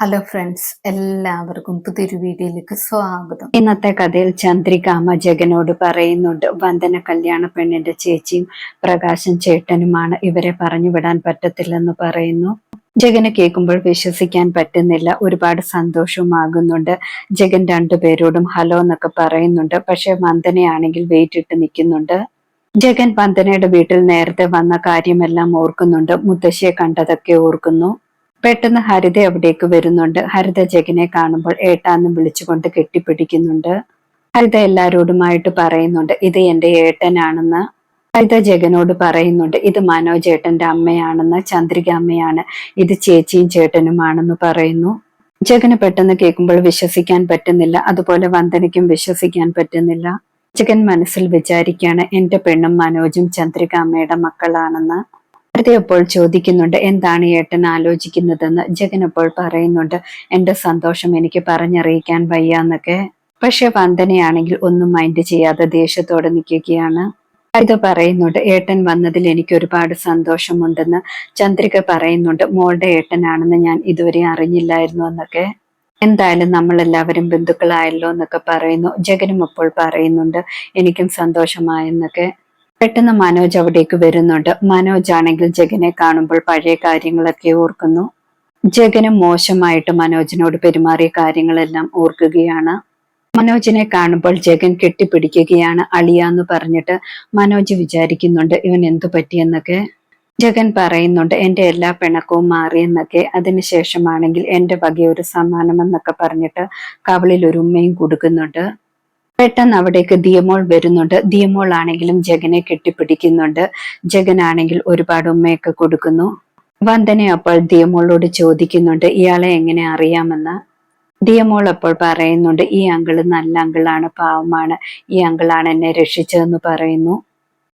Hello friends എല്ലാവർക്കും പുതിയൊരു വീഡിയോയിലേക്ക് സ്വാഗതം. ഇന്നത്തെ കഥയിൽ ചന്ദ്രിക അമ്മ ജഗനോട് പറയുന്നുണ്ട് വന്ദന കല്യാണ പെണ്ണിന്റെ ചേച്ചിയും പ്രകാശൻ ചേട്ടനുമാണ്. ഇവരെ പറഞ്ഞു വിടാൻ പറ്റത്തില്ലെന്ന് പറയുന്നു. ജഗന് കേൾക്കുമ്പോൾ വിശ്വസിക്കാൻ പറ്റുന്നില്ല. ഒരുപാട് സന്തോഷമാകുന്നുണ്ട് ജഗൻ രണ്ടുപേരോടും ഹലോ എന്നൊക്കെ പറയുന്നുണ്ട്. പക്ഷെ വന്ദനയാണെങ്കിൽ വെയിറ്റ് ഇട്ട് നിൽക്കുന്നുണ്ട്. ജഗൻ വന്ദനയുടെ വീട്ടിൽ നേരത്തെ വന്ന കാര്യമെല്ലാം ഓർക്കുന്നുണ്ട്. മുത്തശ്ശിയെ കണ്ടതൊക്കെ ഓർക്കുന്നു. പെട്ടെന്ന് ഹരിത അവിടേക്ക് വരുന്നുണ്ട്. ഹരിത ജഗനെ കാണുമ്പോൾ ഏട്ടാന്ന് വിളിച്ചുകൊണ്ട് കെട്ടിപ്പിടിക്കുന്നുണ്ട്. ഹരിത എല്ലാരോടുമായിട്ട് പറയുന്നുണ്ട് ഇത് എന്റെ ഏട്ടനാണെന്ന്. ഹരിത ജഗനോട് പറയുന്നുണ്ട് ഇത് മനോജ് ഏട്ടന്റെ അമ്മയാണെന്ന് ചന്ദ്രിക അമ്മയാണ്. ഇത് ചേച്ചിയും ചേട്ടനുമാണെന്ന് പറയുന്നു. ജഗന് പെട്ടെന്ന് കേൾക്കുമ്പോൾ വിശ്വസിക്കാൻ പറ്റുന്നില്ല അതുപോലെ വന്ദനയ്ക്കും വിശ്വസിക്കാൻ പറ്റുന്നില്ല. ജഗൻ മനസ്സിൽ വിചാരിക്കുകയാണ് എന്റെ പെണ്ണും മനോജും ചന്ദ്രിക അമ്മയുടെ മക്കളാണെന്ന്. അപ്പോൾ ചോദിക്കുന്നുണ്ട് എന്താണ് ഏട്ടൻ ആലോചിക്കുന്നതെന്ന്? ജഗൻ അപ്പോൾ പറയുന്നുണ്ട് എന്റെ സന്തോഷം എനിക്ക് പറഞ്ഞറിയിക്കാൻ വയ്യ എന്നൊക്കെ പക്ഷെ വന്ദനയാണെങ്കിൽ ഒന്നും മൈൻഡ് ചെയ്യാതെ ദേഷ്യത്തോടെ നിൽക്കുകയാണ്. ഇത് പറയുന്നുണ്ട് ഏട്ടൻ വന്നതിൽ എനിക്ക് ഒരുപാട് സന്തോഷമുണ്ടെന്ന്. ചന്ദ്രിക പറയുന്നുണ്ട് മോളുടെ ഏട്ടനാണെന്ന് ഞാൻ ഇതുവരെ അറിഞ്ഞില്ലായിരുന്നു എന്നൊക്കെ. എന്തായാലും നമ്മളെല്ലാവരും ബന്ധുക്കളായല്ലോ എന്നൊക്കെ പറയുന്നു. ജഗനും അപ്പോൾ പറയുന്നുണ്ട് എനിക്കും സന്തോഷമായെന്നൊക്കെ. പെട്ടെന്ന് മനോജ് അവിടേക്ക് വരുന്നുണ്ട്. മനോജ് ആണെങ്കിൽ ജഗനെ കാണുമ്പോൾ പഴയ കാര്യങ്ങളൊക്കെ ഓർക്കുന്നു. ജഗനും മോശമായിട്ട് മനോജിനോട് പെരുമാറിയ കാര്യങ്ങളെല്ലാം ഓർക്കുകയാണ്. മനോജിനെ കാണുമ്പോൾ ജഗൻ കെട്ടിപ്പിടിക്കുകയാണ് അളിയാന്ന് പറഞ്ഞിട്ട് മനോജ് വിചാരിക്കുന്നുണ്ട് ഇവൻ എന്തു പറ്റിയെന്നൊക്കെ. ജഗൻ പറയുന്നുണ്ട് എന്റെ എല്ലാ പിണക്കവും മാറിയെന്നൊക്കെ അതിനുശേഷമാണെങ്കിൽ എന്റെ വകയൊരു സമ്മാനമെന്നൊക്കെ പറഞ്ഞിട്ട് കവളിൽ ഒരു ഉമ്മയും കൊടുക്കുന്നുണ്ട്. പെട്ടെന്ന് അവിടേക്ക് ദിയമോൾ വരുന്നുണ്ട്. ദിയമോൾ ആണെങ്കിലും ജഗനെ കെട്ടിപ്പിടിക്കുന്നുണ്ട്. ജഗനാണെങ്കിൽ ഒരുപാട് ഉമ്മയൊക്കെ കൊടുക്കുന്നു. വന്ദന അപ്പോൾ ദിയമോളോട് ചോദിക്കുന്നുണ്ട് ഇയാളെ എങ്ങനെ അറിയാമെന്ന്? ദിയമോൾ അപ്പോൾ പറയുന്നുണ്ട് ഈ അങ്കിൾ നല്ല അങ്കിളാണ് പാവമാണ്. ഈ അങ്കിളാണ് എന്നെ രക്ഷിച്ചതെന്ന് പറയുന്നു.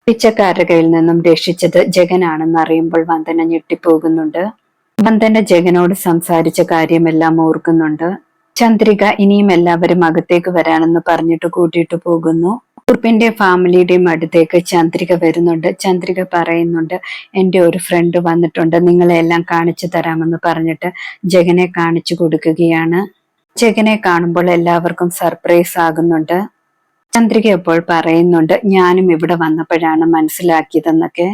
പിച്ചക്കാരുടെ കയ്യിൽ നിന്നും രക്ഷിച്ചത് ജഗനാണെന്ന് അറിയുമ്പോൾ വന്ദന ഞെട്ടിപ്പോകുന്നുണ്ട്. വന്ദന ജഗനോട് സംസാരിച്ച കാര്യമെല്ലാം ഓർക്കുന്നുണ്ട്. ചന്ദ്രിക ഇനിയും എല്ലാവരും അകത്തേക്ക് വരാനെന്ന് പറഞ്ഞിട്ട് കൂട്ടിയിട്ട് പോകുന്നു. കുറുപ്പിന്റെ ഫാമിലിയുടെയും അടുത്തേക്ക് ചന്ദ്രിക വരുന്നുണ്ട്. ചന്ദ്രിക പറയുന്നുണ്ട് എന്റെ ഒരു ഫ്രണ്ട് വന്നിട്ടുണ്ട്. നിങ്ങളെ എല്ലാം കാണിച്ചു തരാമെന്ന് പറഞ്ഞിട്ട് ജഗനെ കാണിച്ചു കൊടുക്കുകയാണ്. ജഗനെ കാണുമ്പോൾ എല്ലാവർക്കും സർപ്രൈസ് ആകുന്നുണ്ട്. ചന്ദ്രിക അപ്പോൾ പറയുന്നുണ്ട് ഞാനും ഇവിടെ വന്നപ്പോഴാണ് മനസ്സിലാക്കിയതെന്നൊക്കെ.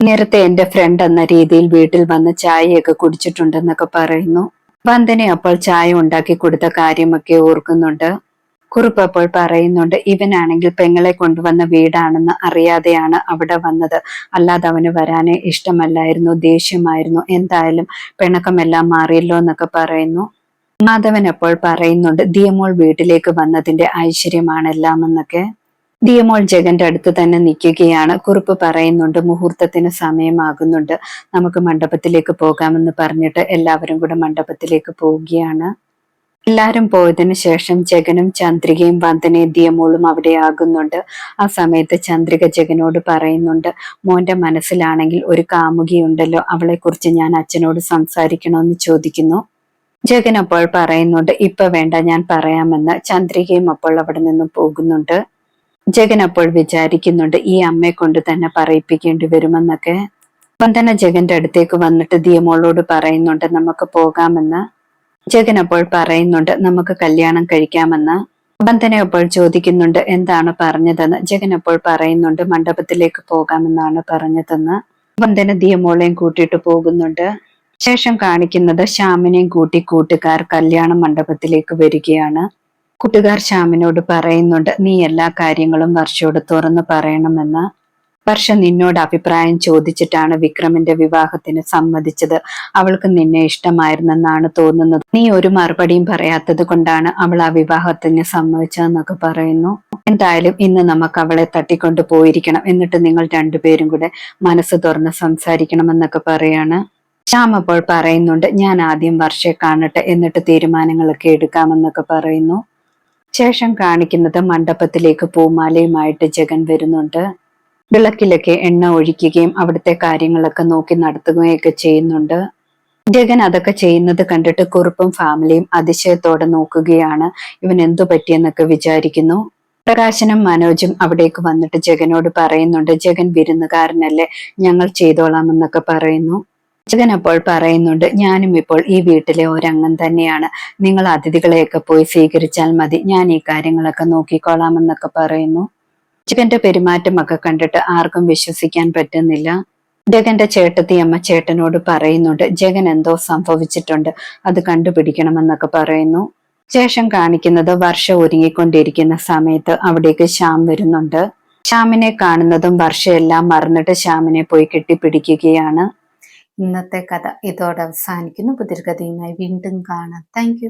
നേരത്തെ എന്റെ ഫ്രണ്ട് എന്ന രീതിയിൽ വീട്ടിൽ വന്ന് ചായയൊക്കെ കുടിച്ചിട്ടുണ്ടെന്നൊക്കെ പറയുന്നു. വന്ദന അപ്പോൾ ചായ ഉണ്ടാക്കി കൊടുത്ത കാര്യമൊക്കെ ഓർക്കുന്നുണ്ട്. കുറുപ്പ് അപ്പോൾ പറയുന്നുണ്ട് ഇവനാണെങ്കിൽ പെങ്ങളെ കൊണ്ടുവന്ന വീടാണെന്ന് അറിയാതെയാണ് അവിടെ വന്നത്. അല്ലാതെ അവന് വരാനേ ഇഷ്ടമല്ലായിരുന്നു ദേഷ്യമായിരുന്നു. എന്തായാലും പിണക്കമെല്ലാം മാറിയല്ലോ എന്നൊക്കെ പറയുന്നു. മാധവൻ അപ്പോൾ പറയുന്നുണ്ട് ദിയമോൾ വീട്ടിലേക്ക് വന്നതിന്റെ ഐശ്വര്യമാണെല്ലാം എന്നൊക്കെ ദിയമോൾ ജഗന്റെ അടുത്ത് തന്നെ നിൽക്കുകയാണ്. കുറിപ്പ് പറയുന്നുണ്ട് മുഹൂർത്തത്തിന് സമയമാകുന്നുണ്ട്. നമുക്ക് മണ്ഡപത്തിലേക്ക് പോകാമെന്ന് പറഞ്ഞിട്ട് എല്ലാവരും കൂടെ മണ്ഡപത്തിലേക്ക് പോവുകയാണ്. എല്ലാവരും പോയതിന് ശേഷം ജഗനും ചന്ദ്രികയും വന്ദനയും ദിയമോളും അവിടെ ആകുന്നുണ്ട്. ആ സമയത്ത് ചന്ദ്രിക ജഗനോട് പറയുന്നുണ്ട് മോന്റെ മനസ്സിലാണെങ്കിൽ ഒരു കാമുകിയുണ്ടല്ലോ അവളെ കുറിച്ച് ഞാൻ അച്ഛനോട് സംസാരിക്കണമെന്ന് ചോദിക്കുന്നു. ജഗൻ അപ്പോൾ പറയുന്നുണ്ട് ഇപ്പൊ വേണ്ട ഞാൻ പറയാമെന്ന്. ചന്ദ്രികയും അപ്പോൾ അവിടെ നിന്നും പോകുന്നുണ്ട്. ജഗൻ അപ്പോൾ വിചാരിക്കുന്നുണ്ട് ഈ അമ്മയെ കൊണ്ട് തന്നെ പറയിപ്പിക്കേണ്ടി വരുമെന്നൊക്കെ. വന്ദന ജഗന്റെ അടുത്തേക്ക് വന്നിട്ട് ദിയമോളോട് പറയുന്നുണ്ട് നമുക്ക് പോകാമെന്ന്. ജഗൻ അപ്പോൾ പറയുന്നുണ്ട് നമുക്ക് കല്യാണം കഴിക്കാമെന്ന്. വന്ദന അപ്പോൾ ചോദിക്കുന്നുണ്ട് എന്താണ് പറഞ്ഞതെന്ന്. ജഗൻ അപ്പോൾ പറയുന്നുണ്ട് മണ്ഡപത്തിലേക്ക് പോകാമെന്നാണ് പറഞ്ഞതെന്ന്. വന്ദന ദിയമോളെയും കൂട്ടിയിട്ട് പോകുന്നുണ്ട്. ശേഷം കാണിക്കുന്നത് ശ്യാമിനെയും കൂട്ടി കൂട്ടുകാർ കല്യാണ മണ്ഡപത്തിലേക്ക് വരികയാണ്. കൂട്ടുകാർ ശ്യാമിനോട് പറയുന്നുണ്ട് നീ എല്ലാ കാര്യങ്ങളും വർഷയോട് തുറന്നു പറയണമെന്ന്. വർഷ നിന്നോട് അഭിപ്രായം ചോദിച്ചിട്ടാണ് വിക്രമിന്റെ വിവാഹത്തിന് സമ്മതിച്ചത്. അവൾക്ക് നിന്നെ ഇഷ്ടമായിരുന്നെന്നാണ് തോന്നുന്നത്. നീ ഒരു മറുപടിയും പറയാത്തത് കൊണ്ടാണ് അവൾ ആ വിവാഹത്തിന് സമ്മതിച്ചതെന്നൊക്കെ പറയുന്നു. എന്തായാലും ഇന്ന് നമുക്ക് അവളെ തട്ടിക്കൊണ്ടു പോയിരിക്കണം. എന്നിട്ട് നിങ്ങൾ രണ്ടുപേരും കൂടെ മനസ്സ് തുറന്ന് സംസാരിക്കണമെന്നൊക്കെ പറയാണ്. ശ്യാം അപ്പോൾ പറയുന്നുണ്ട് ഞാൻ ആദ്യം വർഷയെ കാണട്ടെ. എന്നിട്ട് തീരുമാനങ്ങളൊക്കെ എടുക്കാമെന്നൊക്കെ പറയുന്നു. ശേഷം കാണിക്കുന്നത് മണ്ഡപത്തിലേക്ക് പൂമാലയുമായിട്ട് ജഗൻ വരുന്നുണ്ട്. വിളക്കിലൊക്കെ എണ്ണ ഒഴിക്കുകയും അവിടുത്തെ കാര്യങ്ങളൊക്കെ നോക്കി നടത്തുകയൊക്കെ ചെയ്യുന്നുണ്ട്. ജഗൻ അതൊക്കെ ചെയ്യുന്നത് കണ്ടിട്ട് കുറുപ്പും ഫാമിലിയും അതിശയത്തോടെ നോക്കുകയാണ്. ഇവൻ എന്തു പറ്റിയെന്നൊക്കെ വിചാരിക്കുന്നു. പ്രകാശനും മനോജും അവിടേക്ക് വന്നിട്ട് ജഗനോട് പറയുന്നുണ്ട് ജഗൻ വിരുന്നുകാരനല്ലേ ഞങ്ങൾ ചെയ്തോളാമെന്നൊക്കെ പറയുന്നു. ജഗൻ അപ്പോൾ പറയുന്നുണ്ട് ഞാനും ഇപ്പോൾ ഈ വീട്ടിലെ ഒരംഗം തന്നെയാണ്. നിങ്ങൾ അതിഥികളെയൊക്കെ പോയി സ്വീകരിച്ചാൽ മതി. ഞാൻ ഈ കാര്യങ്ങളൊക്കെ നോക്കിക്കോളാമെന്നൊക്കെ പറയുന്നു. ജഗന്റെ പെരുമാറ്റമൊക്കെ കണ്ടിട്ട് ആർക്കും വിശ്വസിക്കാൻ പറ്റുന്നില്ല. ജഗന്റെ ചേട്ടത്തി അമ്മ ചേട്ടനോട് പറയുന്നുണ്ട് ജഗൻ എന്തോ സംഭവിച്ചിട്ടുണ്ട്. അത് കണ്ടുപിടിക്കണമെന്നൊക്കെ പറയുന്നു. ശേഷം കാണിക്കുന്നത് വർഷം ഒരുങ്ങിക്കൊണ്ടിരിക്കുന്ന സമയത്ത് അവിടേക്ക് ശ്യാം വരുന്നുണ്ട്. ശ്യാമിനെ കാണുന്നതും വർഷയെല്ലാം മറന്നിട്ട് ശ്യാമിനെ പോയി കെട്ടിപ്പിടിക്കുകയാണ്. ഇന്നത്തെ കഥ ഇതോടെ അവസാനിക്കുന്നു. പുതിർഗതിയുമായി വീണ്ടും കാണാം. താങ്ക്